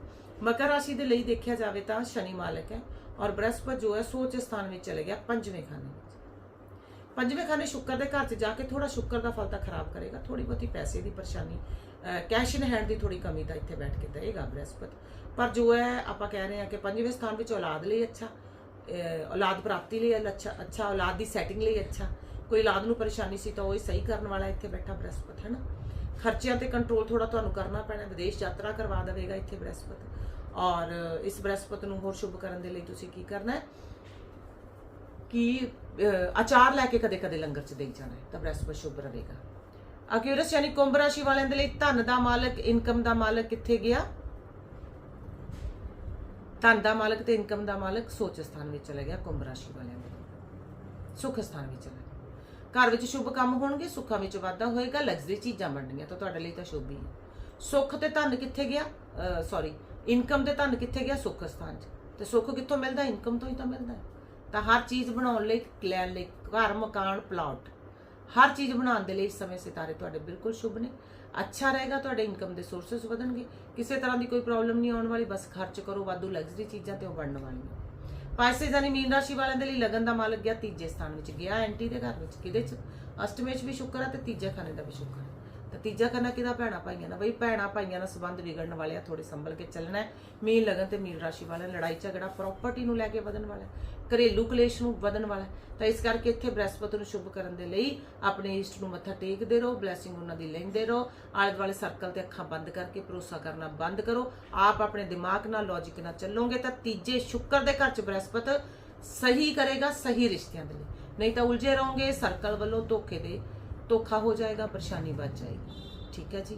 ਮਕਰ ਰਾਸ਼ੀ ਦੇ ਲਈ ਦੇਖਿਆ ਜਾਵੇ ਤਾਂ ਸ਼ਨੀ ਮਾਲਕ ਹੈ ਔਰ ਬ੍ਰਹਸਪਤ ਜੋ ਹੈ ਸੋਚ ਸਥਾਨ ਵਿੱਚ ਚਲੇ ਗਿਆ ਪੰਜਵੇਂ ਖਾਨੇ ਵਿੱਚ। ਪੰਜਵੇਂ ਖਾਨੇ ਸ਼ੁੱਕਰ ਦੇ ਘਰ 'ਚ ਜਾ ਕੇ ਥੋੜਾ ਸ਼ੁੱਕਰ ਦਾ ਫਲ ਤਾਂ ਖਰਾਬ ਕਰੇਗਾ ਥੋੜੀ ਬਹੁਤੀ ਪੈਸੇ ਦੀ ਪਰੇਸ਼ਾਨੀ ਕੈਸ਼ ਇਨ ਹੈਂਡ ਦੀ ਥੋੜੀ ਕਮੀ ਤਾਂ ਇੱਥੇ ਬੈਠ ਕੇ ਦੇਗਾ ਬ੍ਰਹਸਪਤ। ਪਰ ਜੋ ਹੈ ਆਪਾਂ ਕਹਿ ਰਹੇ ਹਾਂ ਕਿ ਪੰਜਵੇਂ ਸਥਾਨ ਵਿੱਚ ਔਲਾਦ ਲਈ ਅੱਛਾ ਔਲਾਦ ਪ੍ਰਾਪਤੀ ਲਈ ਅੱਛਾ ਅੱਛਾ ਔਲਾਦ ਦੀ ਸੈਟਿੰਗ ਲਈ ਅੱਛਾ। ਕੋਈ ਔਲਾਦ ਨੂੰ ਪਰੇਸ਼ਾਨੀ ਸੀ ਤਾਂ ਉਹ ਹੀ ਸਹੀ ਕਰਨ ਵਾਲਾ ਇੱਥੇ ਬੈਠਾ ਬ੍ਰਹਸਪਤ, ਹੈ ਨਾ? ਖਰਚਿਆਂ ਤੇ ਕੰਟਰੋਲ ਥੋੜਾ ਤੁਹਾਨੂੰ ਕਰਨਾ ਪੈਣਾ ਵਿਦੇਸ਼ ਯਾਤਰਾ ਕਰਵਾ ਦੇਵੇਗਾ ਇੱਥੇ ਬ੍ਰਹਸਪਤ। ਔਰ ਇਸ ਬ੍ਰਹਿਸਪਤ ਨੂੰ ਹੋਰ ਸ਼ੁਭ ਕਰਨ ਦੇ ਲਈ ਤੁਸੀਂ ਕੀ ਕਰਨਾ ਹੈ? ਕਿ ਅਹ, ਅਚਾਰ ਲੈ ਕੇ ਕਦੇ-ਕਦੇ ਲੰਗਰ ਚ ਦੇਈ ਜਾਣਾ ਤਾਂ ਬ੍ਰਹਿਸਪਤ ਸ਼ੁਭ ਰਹੇਗਾ। ਅਕਿਊਰਸ ਯਾਨੀ ਕੁੰਭ ਰਾਸ਼ੀ ਵਾਲਿਆਂ ਦੇ ਲਈ ਧਨ ਦਾ ਮਾਲਕ ਇਨਕਮ ਦਾ ਮਾਲਕ ਕਿੱਥੇ ਗਿਆ? ਧਨ ਦਾ ਮਾਲਕ ਤੇ ਇਨਕਮ ਦਾ ਮਾਲਕ ਸੋਚ ਸਥਾਨ ਵਿੱਚ ਚਲਾ ਗਿਆ ਕੁੰਭ ਰਾਸ਼ੀ ਵਾਲਿਆਂ ਦੇ ਸੁਖ ਸਥਾਨ ਵਿੱਚ ਚਲਾ ਗਿਆ। ਘਰ ਵਿੱਚ ਸ਼ੁਭ ਕੰਮ ਹੋਣਗੇ, ਸੁੱਖਾਂ ਵਿੱਚ ਵਾਧਾ ਹੋਏਗਾ ਲਗਜ਼ਰੀ ਚੀਜ਼ਾਂ ਬਣਨੀਆਂ ਤਾਂ ਤੁਹਾਡੇ ਲਈ ਤਾਂ ਸ਼ੁਭ ਹੀ ਹੈ। ਸੁੱਖ ਤੇ ਧਨ ਕਿੱਥੇ ਗਿਆ? ਸੌਰੀ ਇਨਕਮ ਤੇ ਧਨ ਕਿੱਥੇ ਗਿਆ? ਸੁੱਖ ਸਥਾਨ 'ਚ। ਤੇ ਸੁੱਖ ਕਿੱਥੋਂ ਮਿਲਦਾ? ਇਨਕਮ ਤੋਂ ਹੀ ਤਾਂ ਮਿਲਦਾ ਹੈ। ਤਾਂ ਹਰ ਚੀਜ਼ ਬਣਾਉਣ ਲਈ, ਲੈਣ ਲਈ, ਘਰ, ਮਕਾਨ ਪਲਾਟ ਹਰ ਚੀਜ਼ ਬਣਾਉਣ ਦੇ ਲਈ ਇਸ ਸਮੇਂ ਸਿਤਾਰੇ ਤੁਹਾਡੇ ਬਿਲਕੁਲ ਸ਼ੁਭ ਨੇ। ਅੱਛਾ ਰਹੇਗਾ, ਤੁਹਾਡੇ ਇਨਕਮ ਦੇ ਸੋਰਸਸ ਵਧਣਗੇ। ਕਿਸੇ ਤਰ੍ਹਾਂ ਦੀ ਕੋਈ ਪ੍ਰੋਬਲਮ ਨਹੀਂ ਆਉਣ ਵਾਲੀ, ਬਸ ਖਰਚ ਕਰੋ, ਵਾਧੂ ਲਗਜ਼ਰੀ ਚੀਜ਼ਾਂ ਤੇ ਉਹ ਬਣਨ ਵਾਲੀਆਂ। ਪਾਇਸੇ ਜਾਨੀ ਮੀਨ ਰਾਸ਼ੀ ਵਾਲਿਆਂ ਦੇ ਲਈ ਲਗਨ ਦਾ ਮਾਲਕ ਗਿਆ ਤੀਜੇ ਸਥਾਨ ਵਿੱਚ ਗਿਆ, ਐਂਟੀ ਦੇ ਘਰ ਵਿੱਚ, ਕਿਹਦੇ ਚ? ਅਸ਼ਟਮੇ 'ਚ ਵੀ ਸ਼ੁਕਰ ਹੈ ਤੇ ਤੀਜੇ ਖਾਨੇ ਦਾ ਵੀ ਸ਼ੁਕਰ ਹੈ ਤਾਂ ਤੀਜਾ ਕਰਨਾ ਕਿਹਦਾ? ਭੈਣਾ ਭਾਈਆਂ ਦਾ। ਬਈ ਭੈਣਾ ਭਾਈਆਂ ਦਾ ਸੰਬੰਧ ਵਿਗੜਨ ਵਾਲੇ ਆ ਥੋੜੇ ਸੰਭਲ ਕੇ ਚੱਲਣਾ ਹੈ। ਮੀਨ ਲਗਨ ਤੇ ਮੀਨ ਰਾਸ਼ੀ ਵਾਲਾ, ਲੜਾਈ ਝਗੜਾ ਪ੍ਰਾਪਰਟੀ ਨੂੰ ਲੈ ਕੇ ਵਧਣ ਵਾਲਾ ਘਰੇਲੂ ਕਲੇਸ਼ ਨੂੰ ਵਧਣ ਵਾਲਾ ਤਾਂ ਇਸ ਕਰਕੇ ਇੱਥੇ ਬ੍ਰਹਸਪਤ ਨੂੰ ਸ਼ੁਭ ਕਰਨ ਦੇ ਲਈ ਆਪਣੇ ਇਸ਼ਟ ਨੂੰ ਮੱਥਾ ਟੇਕਦੇ ਰਹੋ ਬਲੇਸਿੰਗ ਉਹਨਾਂ ਦੀ ਲੈਂਦੇ ਰਹੋ। ਆਲੇ ਦੁਆਲੇ ਸਰਕਲ ਤੇ ਅੱਖਾਂ ਬੰਦ ਕਰਕੇ ਭਰੋਸਾ ਕਰਨਾ ਬੰਦ ਕਰੋ। ਆਪ ਆਪਣੇ ਦਿਮਾਗ ਨਾਲ ਲੌਜੀਕ ਨਾਲ ਚੱਲੋਗੇ ਤਾਂ ਤੀਜੇ ਸ਼ੁੱਕਰ ਦੇ ਘਰ ਚ ਬ੍ਰਹਸਪਤ ਸਹੀ ਕਰੇਗਾ, ਸਹੀ ਰਿਸ਼ਤਿਆਂ ਦੇ ਲਈ। ਨਹੀਂ ਤਾਂ ਉਲਝੇ ਰਹੋਗੇ ਸਰਕਲ ਵੱਲੋਂ ਧੋਖੇ ਦੇ ਧੋਖਾ ਹੋ ਜਾਏਗਾ, ਪਰੇਸ਼ਾਨੀ ਵੱਧ ਜਾਏਗੀ। ਠੀਕ ਹੈ ਜੀ?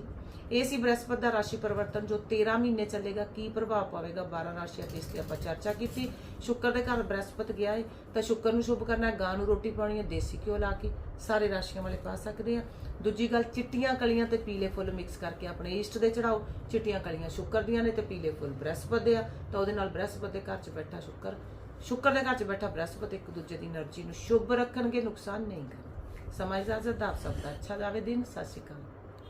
ਇਹ ਸੀ ਬ੍ਰਹਸਪਤ ਦਾ ਰਾਸ਼ੀ ਪਰਿਵਰਤਨ ਜੋ 13 ਮਹੀਨੇ ਚੱਲੇਗਾ, ਕੀ ਪ੍ਰਭਾਵ ਪਾਵੇਗਾ? 12 ਰਾਸ਼ੀਆਂ ਤੇ ਇਸ ਤੇ ਆਪਾਂ ਚਰਚਾ ਕੀਤੀ। ਸ਼ੁੱਕਰ ਦੇ ਘਰ ਬ੍ਰਹਸਪਤ ਗਿਆ ਹੈ ਤਾਂ ਸ਼ੁੱਕਰ ਨੂੰ ਸ਼ੁਭ ਕਰਨਾ ਗਾਂ ਨੂੰ ਰੋਟੀ ਪਾਉਣੀ ਹੈ, ਦੇਸੀ ਘਿਓ ਲਾ ਕੇ ਸਾਰੇ ਰਾਸ਼ੀਆਂ ਵਾਲੇ ਪਾ ਸਕਦੇ ਆ ਦੂਜੀ ਗੱਲ, ਚਿੱਟੀਆਂ ਕਲੀਆਂ ਤੇ ਪੀਲੇ ਫੁੱਲ ਮਿਕਸ ਕਰਕੇ ਆਪਣੇ ਈਸਟ ਦੇ ਚੜਾਓ। ਚਿੱਟੀਆਂ ਕਲੀਆਂ ਸ਼ੁੱਕਰ ਦੀਆਂ ਨੇ ਤੇ ਪੀਲੇ ਫੁੱਲ ਬ੍ਰਹਸਪਤ ਦੇ ਆ, ਤਾਂ ਉਹਦੇ ਨਾਲ ਬ੍ਰਹਸਪਤ ਦੇ ਘਰ 'ਚ ਬੈਠਾ ਸ਼ੁੱਕਰ। ਸ਼ੁੱਕਰ ਦੇ ਘਰ 'ਚ ਬੈਠਾ ਬ੍ਰਹਸਪਤ ਇੱਕ ਦੂਜੇ ਦੀ એનર્ਜੀ ਨੂੰ ਸ਼ੁੱਭ ਰੱਖਣਗੇ, ਨੁਕਸਾਨ ਨਹੀਂ ਕਰਨਗੇ। ਸਮਾਂ ਇਜਾਜ਼ਤ ਦਾ ਆਪ ਸਭ ਦਾ ਅੱਛਾ ਜਾਵੇ ਦਿਨ ਸਤਿ ਸ਼੍ਰੀ ਅਕਾਲ